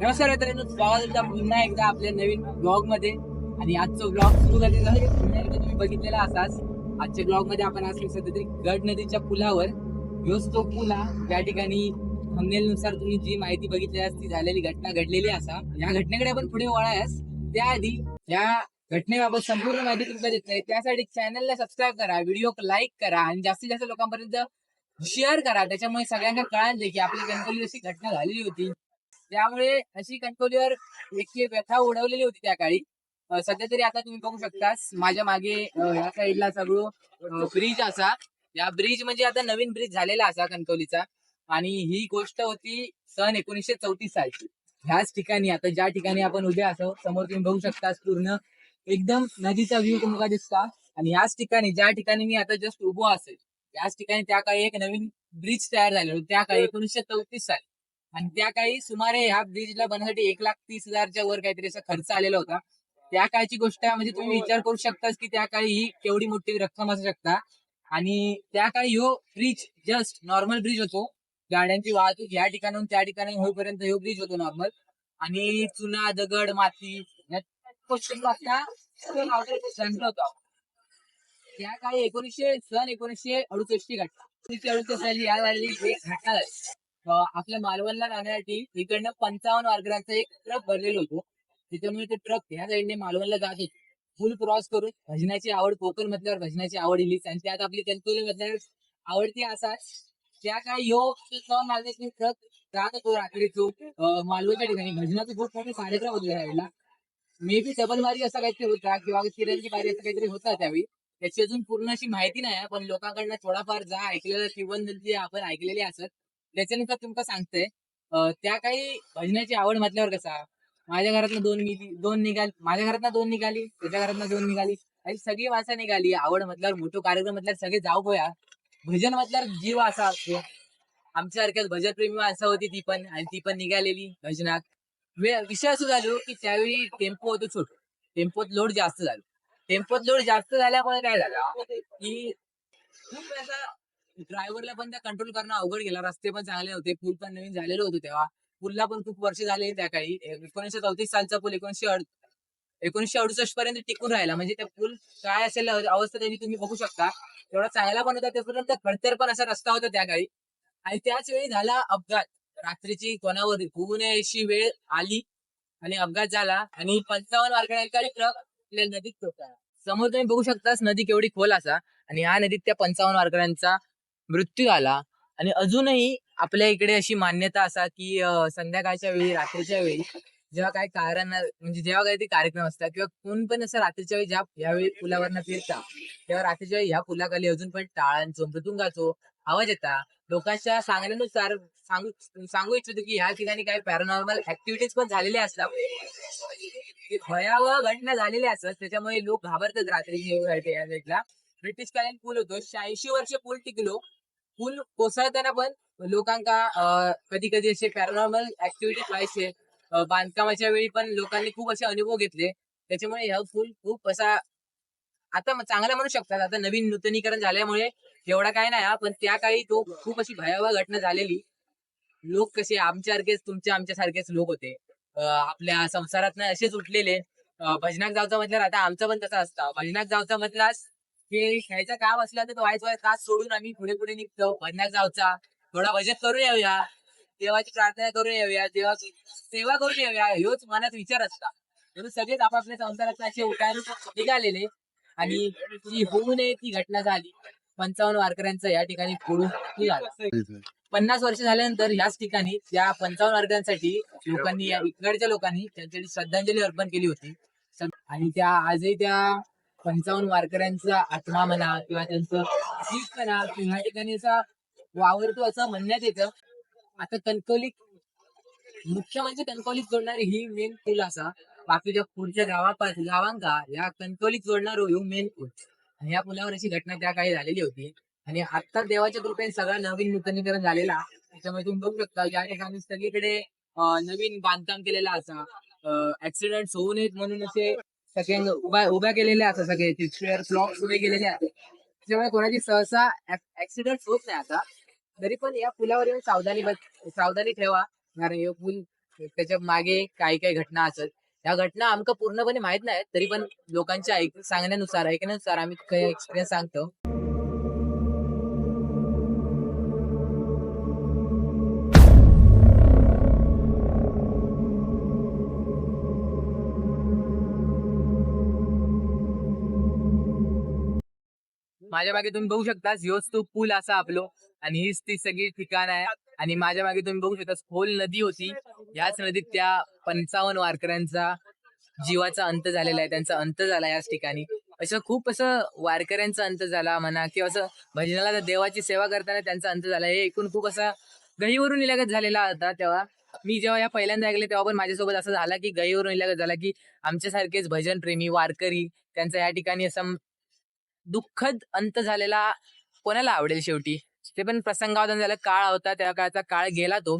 नमस्कार मित्रांनो स्वागत होता पुन्हा एकदा आपल्या नवीन ब्लॉगमध्ये आणि आजचं ब्लॉग सुरू करते पुन्हा एकदा तुम्ही बघितलेला असाच आजच्या ब्लॉगमध्ये आपण आज सध्या तरी गड नदीच्या पुलावर ह्योच तो पूल हा त्या ठिकाणी थंबनेल नुसार तुम्ही जी माहिती बघितली आहे ती झालेली घटना घडलेली असा. या घटनेकडे आपण पुढे वळायास त्याआधी या घटनेबाबत संपूर्ण माहिती तुम्हाला देत नाही. त्यासाठी चॅनलला सबस्क्राईब करा व्हिडिओ लाईक करा आणि जास्तीत जास्त लोकांपर्यंत शेअर करा. त्याच्यामुळे सगळ्यांना कळाल की आपली गणपती अशी घटना झालेली होती. त्यामुळे अशी कणकवलीवर एक व्यथा उडवलेली होती त्या काळी. सध्या तरी आता तुम्ही बघू शकता माझ्या मागे ह्या साईडला सगळं ब्रिज असा. या ब्रिज म्हणजे आता नवीन ब्रिज झालेला असा कणकवलीचा आणि ही गोष्ट होती सन एकोणीसशे चौतीस सालची. ह्याच ठिकाणी आता ज्या ठिकाणी आपण उभे असो समोर तुम्ही बघू शकता पूर्ण एकदम नदीचा व्ह्यू तुम्हाला दिसता. आणि याच ठिकाणी ज्या ठिकाणी मी आता जस्ट उभो असेल याच ठिकाणी त्या काळी एक नवीन ब्रिज तयार झालेलो त्या काळी एकोणीसशे चौतीस साली. आणि त्या काळी सुमारे ह्या ब्रिजला बनवण्यासाठी एक लाख तीस हजारच्या वर काहीतरी असा खर्च आलेला होता. त्या काळची गोष्ट आहे म्हणजे तुम्ही विचार करू शकताच की त्या काळी ही केवढी मोठी रक्कम असू शकता. आणि त्या काळी हो ब्रिज जस्ट नॉर्मल ब्रिज होतो. गाड्यांची वाहतूक या ठिकाणाहून त्या ठिकाणी होईपर्यंत हो ब्रिज होतो नॉर्मल आणि चुना दगड माती त्या काळी एकोणीसशे सन एकोणीसशे अडुसष्टची घटना. अडुसष्ट साली या झाली घटना झाली. आपल्या मालवणला जाण्यासाठी इकडनं पंचावन्न वारकऱ्यांचा एक ट्रक भरलेला होतो. त्याच्यामुळे ते ट्रक ह्या साईडने मालवणला जात होते. फुल क्रॉस करून भजनाची आवड कोकण म्हटल्यावर भजनाची आवड इलीच. आणि त्यात आपली कणकवली मधल्यावर आवडती असा त्या काय यो ट्रक जात होतो रात्री तो मालवणच्या ठिकाणी. भजनाचे खूप मोठे कार्यक्रम होते राहिला मे बी डबल बारी असा काहीतरी होता किंवा किरणची बारी असं काहीतरी होता त्यावेळी. त्याची अजून पूर्ण अशी माहिती नाही पण लोकांकडनं थोडाफार जा ऐकलेलं किंवा आपण ऐकलेले असत. त्याच्यानुसार तुमका सांगतोय त्या काही भजनाची आवड म्हटल्यावर कसा माझ्या घरातनं दोन गेली दोन निघाली माझ्या घरातनं दोन निघाली त्याच्या घरातनं दोन निघाली आणि सगळी वासा निघाली आवड म्हटल्यावर मोठो कार्यक्रम म्हटल्यावर सगळे जाऊ गोया भजन म्हटल्यावर जीव असा असतो. आमच्यासारख्याच भजन प्रेमी माणसं होती ती पण आणि ती पण निघालेली भजनात. विषय असं झालो की त्यावेळी टेम्पो होतो छोट. टेम्पोत लोड जास्त झालो. टेम्पोत लोड जास्त झाल्यामुळे काय झालं की खूप असा ड्रायव्हरला पण त्या कंट्रोल करणं अवघड गेला. रस्ते पण चांगले होते पूल पण नवीन झालेलं होतं तेव्हा. पुलला पण खूप वर्ष झाले त्या काही. एकोणीसशे चौतीस सालचा पूल एकोणीशे एकोणीशे एकोणीसशे अडुसष्ट पर्यंत टिकून राहिला. म्हणजे त्या पूल काय असेल अवस्था त्याची तुम्ही बघू शकता. तेवढा चांगला पण होता. त्यापर्यंत खडतर पण असा रस्ता होता त्या काळी आणि त्याच वेळी झाला अपघात. रात्रीची कोणावर होऊ नये अशी वेळ आली आणि अपघात झाला आणि पंचावन्न मार्गाने ट्रक आपल्या नदीत समोर तुम्ही बघू शकतास नदी केवढी खोल असा. आणि या नदीत त्या पंचावन्न वारकऱ्यांचा मृत्यू झाला आणि अजूनही आपल्या इकडे अशी मान्यता असा की संध्याकाळच्या वेळी रात्रीच्या वेळी जेव्हा काही कारण म्हणजे जेव्हा काही ते कार्यक्रम असतात किंवा कोण पण असं रात्रीच्या वेळी ज्या यावेळी पुलावरनं फिरता तेव्हा रात्रीच्या वेळी ह्या पुलाखाली अजून पण टाळांचो मृदुंगाचो आवाज येता. लोकांच्या सांगण्यानुसार सांगू सांगू इच्छितो की ह्या ठिकाणी काही पॅरानॉर्मल ऍक्टिव्हिटीज पण झालेल्या असतात. भयावह घटना झालेल्या असतात. त्याच्यामुळे लोक घाबरतात रात्रीची या ब्रिटिश कालीन पूल होतो. शहाऐंशी वर्ष पूल टिकलो. पूल कोसळताना पण लोकांका कधी कधी असे पॅरानॉर्मल ऍक्टिव्हिटी व्हायचे. बांधकामाच्या वेळी पण लोकांनी खूप असे अनुभव घेतले. त्याच्यामुळे ह्या पूल खूप असा आता चांगला म्हणू शकतात. आता नवीन नूतनीकरण झाल्यामुळे एवढा काय नाही हा, पण त्या काळी तो खूप अशी भयावह घटना झालेली. लोक कसे आमच्यासारखेच तुमच्या आमच्यासारखेच लोक होते. आपल्या संसारात असेच उठलेले. भजनाक जावचा म्हटल्यावर आता आमचं पण तसा असतं. भजनाक जावचा म्हटलास की ख्यायचं काम असला तर तो व्हायचं व्हायचं तास सोडून आम्ही पुढे पुढे निघतो. भजनाक जाऊचा थोडा बजेट करून येऊया. देवाची प्रार्थना करून येऊया. देवाची सेवा करून येऊया. ह्योच मनात विचार असता म्हणून सगळेच आपापल्या संसारात असे उठायला निघालेले. आणि ती होऊ नये ती घटना झाली. पंचावन्न वारकऱ्यांचा या ठिकाणी फोडून निघाला. पन्नास वर्ष झाल्यानंतर याच ठिकाणी त्या पंचावन्न वारकऱ्यांसाठी लोकांनी या इकडच्या लोकांनी त्यांच्यासाठी श्रद्धांजली अर्पण केली होती. आणि त्या आजही त्या पंचावन्न वारकऱ्यांचा आत्मा म्हणा किंवा त्यांचं जीव म्हणा किंवा या ठिकाणी असा वावरतो असं म्हणण्यात येतं. आता कणकवली मुख्य म्हणजे कणकवलीत जोडणारी ही मेन पूल असा. बाकीच्या पुढच्या गावापास गावांका या कणकवलीत जोडणार ह्यो मेन पूल. आणि या पुलावर अशी घटना त्या काही झालेली होती. आणि आता देवाच्या कृपेने सगळं नवीन नूतनीकरण झालेला. त्याच्यामुळे तुम्ही बघू शकता या ठिकाणी सगळीकडे नवीन बांधकाम केलेलं असा. ऍक्सिडेंट होऊ नयेत म्हणून असे सगळे उभ्या उभ्या केलेल्या असतात सगळे. स्क्वेअर ब्लॉक्स उभे केलेले आहेत त्याच्यामुळे कोणाची सहसा ऍक्सिडेंट होत नाही आता. तरी पण या पुलावर येऊन सावधानी बस- सावधानी ठेवा. कारण हे पूल त्याच्यामागे काही काही घटना असत. या घटना आमका पूर्णपणे माहीत नाही तरी पण लोकांच्या ऐक सांगण्यानुसार ऐकण्यानुसार आम्ही काही एक्सपिरियन्स सांगतो. माझ्या मागे तुम्ही बघू शकता ह्योच तो पूल असा आपलो. आणि हीच ती सगळी ठिकाण आहे आणि माझ्या मागे तुम्ही बघू शकता खोल नदी होती. याच नदीत त्या पंचावन्न वारकऱ्यांचा जीवाचा अंत झालेला आहे. त्यांचा अंत झाला याच ठिकाणी. असं खूप असं वारकऱ्यांचा अंत झाला म्हणा किंवा असं भजनाला देवाची सेवा करताना त्यांचा अंत झाला. हे ऐकून खूप असा गहीवरून इलागत झालेला होता तेव्हा. मी जेव्हा या पहिल्यांदा ऐकले तेव्हा पण माझ्यासोबत असं झाला की गहीवरून इलागत झाला की आमच्यासारखेच भजन प्रेमी वारकरी त्यांचा या ठिकाणी असं दुःखद अंत झालेला कोणाला आवडेल शेवटी? ते पण प्रसंगावधान झालं. काळ होता त्या काळचा काळ गेला तो.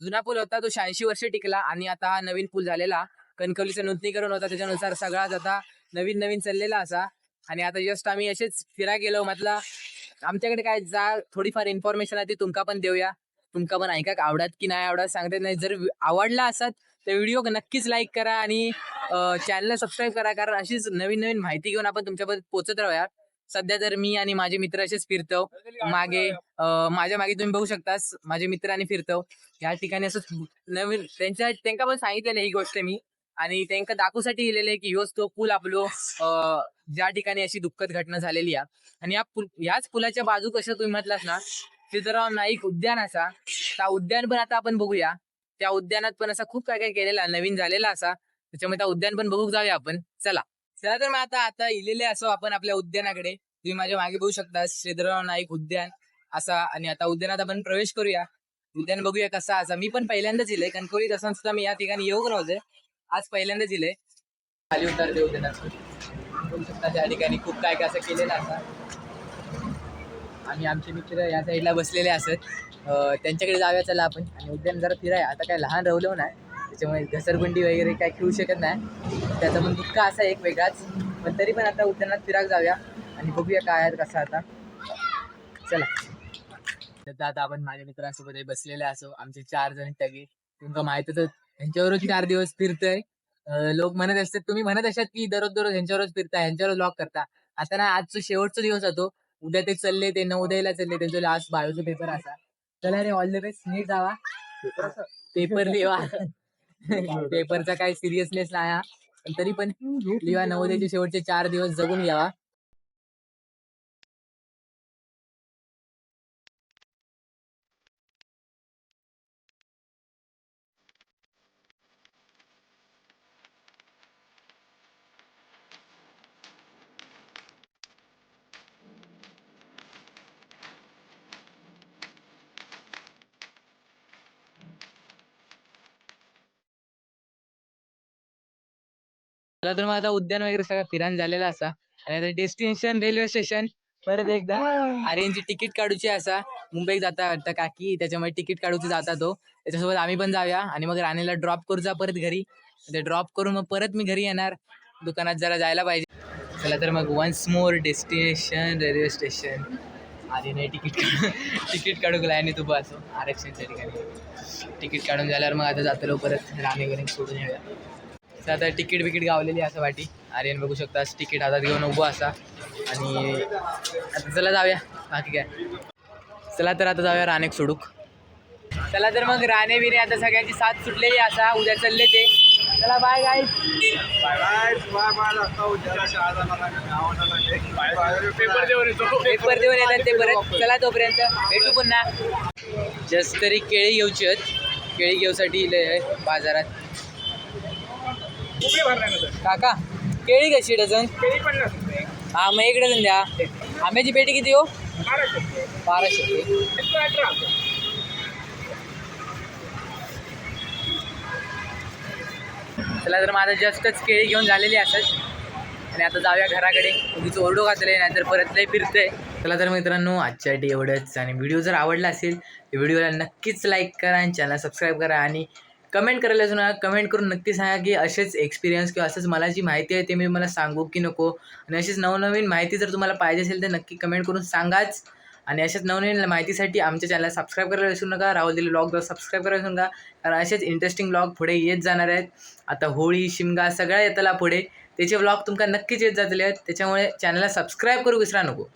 जुना पूल होता तो शहाऐंशी वर्ष टिकला आणि आता हा नवीन पूल झालेला. कणकवलीचं नूतनीकरण होता त्याच्यानुसार सगळाच आता नवीन नवीन चाललेला असा. आणि आता जस्ट आम्ही असेच फिरा गेलो. म्हटलं आमच्याकडे काय जा थोडीफार इन्फॉर्मेशन आहे ती तुमका पण देऊया. तुमका पण ऐका आवडत की नाही आवडत सांगता नाही. जर आवडला असत तर व्हिडिओ नक्कीच लाईक करा आणि चॅनलला सबस्क्राईब करा. कारण अशीच नवीन नवीन माहिती घेऊन आपण तुमच्यापर्यंत पोहोचत राहूया. सध्या तर मी आणि माझे मित्र असेच फिरतो. मागे माझ्या मागे तुम्ही बघू शकतास. माझे मित्र आणि फिरतो. या ठिकाणी असं नवीन त्यांच्या त्यांना पण सांगितलेलं ही गोष्ट मी. आणि त्यांना दाखवूसाठी गेलेले की ह्योच तो पूल आपलो ज्या ठिकाणी अशी दुःखद घटना झालेली आहे. आणि या पूल याच पुलाच्या बाजू कसं तुम्ही म्हटलास ना सिद्धराव नाईक उद्यान असा. त्या उद्यान पण आता आपण बघूया. त्या उद्यानात पण असा खूप काय काय केलेला नवीन झालेला असा. त्याच्यामुळे त्या उद्यान पण बघू जाऊया आपण. चला. चला तर मग आता आता इलेले असो आपण आपल्या उद्यानाकडे. तुम्ही माझ्या मागे बघू शकता श्रीधरराव नाईक उद्यान असा आणि आता उद्यानात आपण प्रवेश करूया. उद्यान बघूया कसा असा. मी पण पहिल्यांदाच इले कणकोलीत असताना सुद्धा मी या ठिकाणी येऊ नव्हते आज पहिल्यांदाच इले. खाली उतरते उद्यानात. बघू शकता त्या ठिकाणी खूप काय काय असं केलेलं असा. आणि आमचे मित्र या साईडला बसलेले असत. त्यांच्याकडे जाऊया चला आपण. आणि उद्यान जरा फिराय. आता काय लहान रवलं नाही त्याच्यामुळे घसरगुंडी वगैरे काय खेळू शकत नाही. त्याचा पण दुःख असा एक वेगळाच. पण तरी पण आता उद्यानात फिराक जाऊया आणि बघूया काय आहे कसं आता. चला. तर आता आपण माझ्या मित्रांसोबत बसलेले असो. आमचे चार जण टगे तुमका माहितच आहे, ह्यांच्यावरच चार दिवस फिरतोय. लोक म्हणत असतात तुम्ही म्हणत असतात की दररोज दररोज ह्यांच्यावरच फिरता ह्यांच्यावर लॉक करता. आता ना आजचा शेवटचा दिवस होतो. उद्या ते चालले ते नवोदयला चालले त्यांचा लास्ट बायोचा पेपर असा. चला रे ऑल द बेस्ट नीट जावा. पेपर लिहा पेपरचा काही सिरियसनेस नाही हा. पण तरी पण लिहा नवोदयचे शेवटचे चार दिवस जगून घ्यावा. तर माझा उद्यान वगैरे सगळं फिरायला झालेला असा. आणि आता डेस्टिनेशन रेल्वे स्टेशन परत एकदा आर्यनची तिकीट काढूची असा. मुंबईत जाता वाटतं काकी त्याच्यामुळे तिकीट काढूची जाता तो. त्याच्यासोबत आम्ही पण जाऊया आणि मग राणीला ड्रॉप करू जा परत घरी. ते ड्रॉप करून मग परत मी घरी येणार. दुकानात जरा जायला पाहिजे. चला तर मग once more destination railway station आधी नाही तिकीट तिकीट काढू लाईनी तू असो आरक्षणच्या ठिकाणी. तिकीट काढून झाल्यावर मग आता जातो परत राणीकडे सोडून येऊया. तर आता तिकीट बिकीट गावलेली असं वाटी. आर्यन बघू शकता तिकीट हातात घेऊन उभं असा. आणि आता चला जाऊया. बाकी काय चला तर आता जाऊया राणेक सोडूक. चला तर मग राणे बिने आता सगळ्यांची साथ सुटलेली असा. उद्या चालले ते. चला बाय गाय पेपर देऊन येतात ते परत. चला तोपर्यंत. भेटू पुन्हा. जस्ट तरी केळी घेऊची आहेत केळी घेऊसाठी काका केळी कशी डझन? हा मग एक डझन द्या. आंब्याची पेटी किती हो? बाराशे रुपये. चला तर माझं जस्टच केळी घेऊन झालेली असत आणि आता जाऊया घराकडे. उगीच ओरडो घातले नाहीतर परत लय फिरतंय. चला तर मित्रांनो आजच्यासाठी एवढंच. आणि व्हिडिओ जर आवडला असेल तर व्हिडिओला नक्कीच लाईक करा आणि चॅनल सबस्क्राईब करा. आणि कमेंट करायला असू नका. कमेंट करून नक्की सांगा की असेच एक्सपिरियन्स किंवा असंच मला जी माहिती आहे ते मी मला सांगू की नको. आणि अशीच नवनवीन माहिती जर तुम्हाला पाहिजे असेल तर नक्की कमेंट करून सांगाच. आणि अशाच नवनवीन माहितीसाठी आमच्या चॅनलला सबस्क्राईब करायला विसरू नका. राहुल दिली ब्लॉगला सबस्क्राईब करायला विसरू नका. कारण असेच इंटरेस्टिंग ब्लॉग पुढे येत जाणार आहेत. आता होळी शिमगा सगळ्या येताला पुढे. त्याचे ब्लॉग तुमका नक्कीच येत जातले. आहेत त्याच्यामुळे चॅनलला सबस्क्राईब करू विसरा नको.